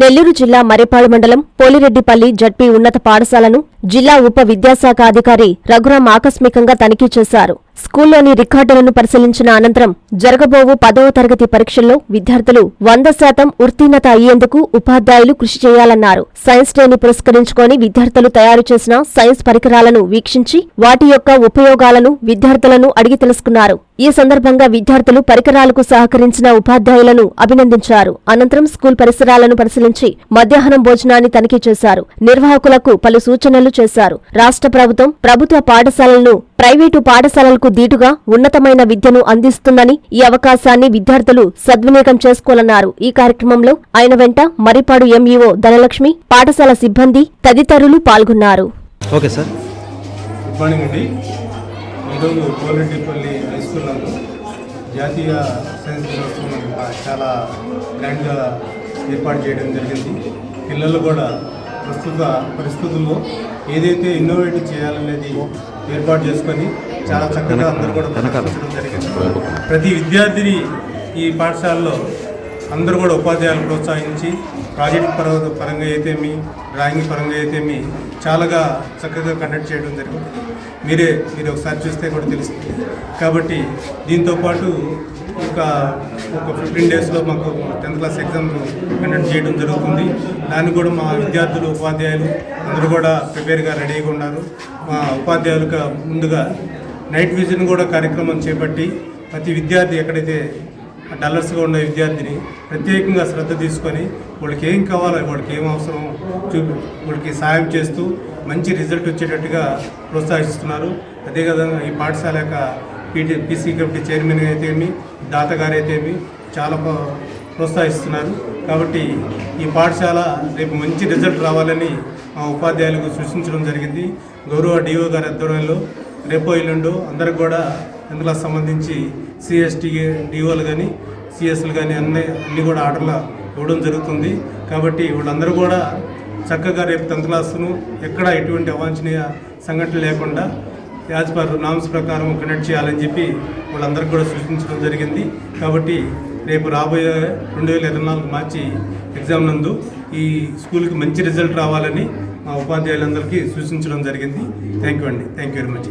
నెల్లూరు జిల్లా మరేపాడు మండలం పోలిరెడ్డిపల్లి జడ్పీ ఉన్నత పాఠశాలను జిల్లా ఉప విద్యాశాఖ అధికారి రఘురాం ఆకస్మికంగా తనిఖీ చేశారు. స్కూల్లోని రికార్డులను పరిశీలించిన అనంతరం జరగబోవు పదవ తరగతి పరీక్షల్లో విద్యార్థులు వంద శాతం ఉత్తీర్ణత అయ్యేందుకు ఉపాధ్యాయులు కృషి చేయాలన్నారు. సైన్స్ డేని పురస్కరించుకొని విద్యార్థులు తయారు చేసిన సైన్స్ పరికరాలను వీక్షించి వాటి యొక్క ఉపయోగాలను విద్యార్థులను అడిగి తెలుసుకున్నారు. ఈ సందర్భంగా విద్యార్థులు పరికరాలకు సహకరించిన ఉపాధ్యాయులను అభినందించారు. అనంతరం స్కూల్ పరిసరాలను పరిశీలించి మధ్యాహ్నం భోజనాన్ని తనిఖీ చేశారు. నిర్వాహకులకు పలు సూచనలు చేశారు. రాష్ట్ర ప్రభుత్వం ప్రభుత్వ పాఠశాలలను ప్రైవేటు పాఠశాలలకు దీటుగా ఉన్నతమైన విద్యను అందిస్తుందని ఈ అవకాశాన్ని విద్యార్థులు సద్వినియోగం చేసుకోవాలన్నారు. ఈ కార్యక్రమంలో ఆయన వెంట మరిపాడు ఎంఈఓ ధనలక్ష్మి పాఠశాల సిబ్బంది తదితరులు పాల్గొన్నారు. Okay sir. గుడ్ మార్నింగ్ అండి. ఈరోజు కోలరెడ్డిపల్లి హై స్కూల్ నందు జాతీయ సైన్స్ దినోత్సవం చాలా గ్రాండ్గా ఏర్పాటు చేయడం జరిగింది. పిల్లలు కూడా ప్రస్తుత పరిస్థితుల్లో ఏదైతే ఇన్నోవేటివ్ చేయాలనేది ఏర్పాటు చేసుకొని చాలా చక్కగా అందరూ కూడా ప్రదర్శించడం జరిగింది. ప్రతి విద్యార్థిని ఈ పాఠశాలలో అందరూ కూడా ఉపాధ్యాయులు ప్రోత్సహించి ప్రాజెక్ట్ పర పరంగా అయితేమి డ్రాయింగ్ పరంగా అయితేమి చాలాగా చక్కగా కండక్ట్ చేయడం జరిగింది. మీరే మీరు ఒకసారి చూస్తే కూడా తెలుస్తుంది. కాబట్టి దీంతో ఒక ఒక ఫిఫ్టీన్ డేస్లో మాకు టెన్త్ క్లాస్ ఎగ్జామ్ కండక్ట్ చేయడం జరుగుతుంది. దాన్ని కూడా మా విద్యార్థులు ఉపాధ్యాయులు అందరూ కూడా ప్రిపేర్గా రెడీగా ఉన్నారు. మా ఉపాధ్యాయులకు ముందుగా నైట్ విజన్ కూడా కార్యక్రమం చేపట్టి ప్రతి విద్యార్థి ఎక్కడైతే డల్లర్స్గా ఉన్న విద్యార్థిని ప్రత్యేకంగా శ్రద్ధ తీసుకొని వాళ్ళకి ఏం కావాలో వాళ్ళకి ఏం అవసరం చూపి వాళ్ళకి సాయం చేస్తూ మంచి రిజల్ట్ వచ్చేటట్టుగా ప్రోత్సహిస్తున్నారు. అదేవిధంగా ఈ పాఠశాల యొక్క పీటీ పీసీ కమిటీ చైర్మన్ అయితేమి దాతగారు అయితేమి చాలా ప్రోత్సహిస్తున్నారు. కాబట్టి ఈ పాఠశాల రేపు మంచి రిజల్ట్ రావాలని మా ఉపాధ్యాయులకు సూచించడం జరిగింది. గౌరవ డిఓ గారి ఆధ్వర్యంలో రేపో ఎల్లుండు అందరికి కూడా ఇందులో సంబంధించి సిఎస్టీ డిఓలు కానీ సిఎస్లు కానీ అన్ని అన్ని కూడా ఆర్డర్లు ఇవ్వడం జరుగుతుంది. కాబట్టి వాళ్ళందరూ కూడా చక్కగా రేపు టెన్త్ క్లాస్ను ఎక్కడ ఎటువంటి అవాంఛనీయ సంఘటన లేకుండా యాజ్ పర్ నామ్స్ ప్రకారం కనెక్ట్ చేయాలని చెప్పి వాళ్ళందరికీ కూడా సూచించడం జరిగింది. కాబట్టి రేపు రాబోయే రెండు వేల ఇరవై నాలుగు మార్చి ఎగ్జామ్ నందు ఈ స్కూల్కి మంచి రిజల్ట్ రావాలని మా ఉపాధ్యాయులందరికీ సూచించడం జరిగింది. థ్యాంక్ యూ అండి. Thank you very much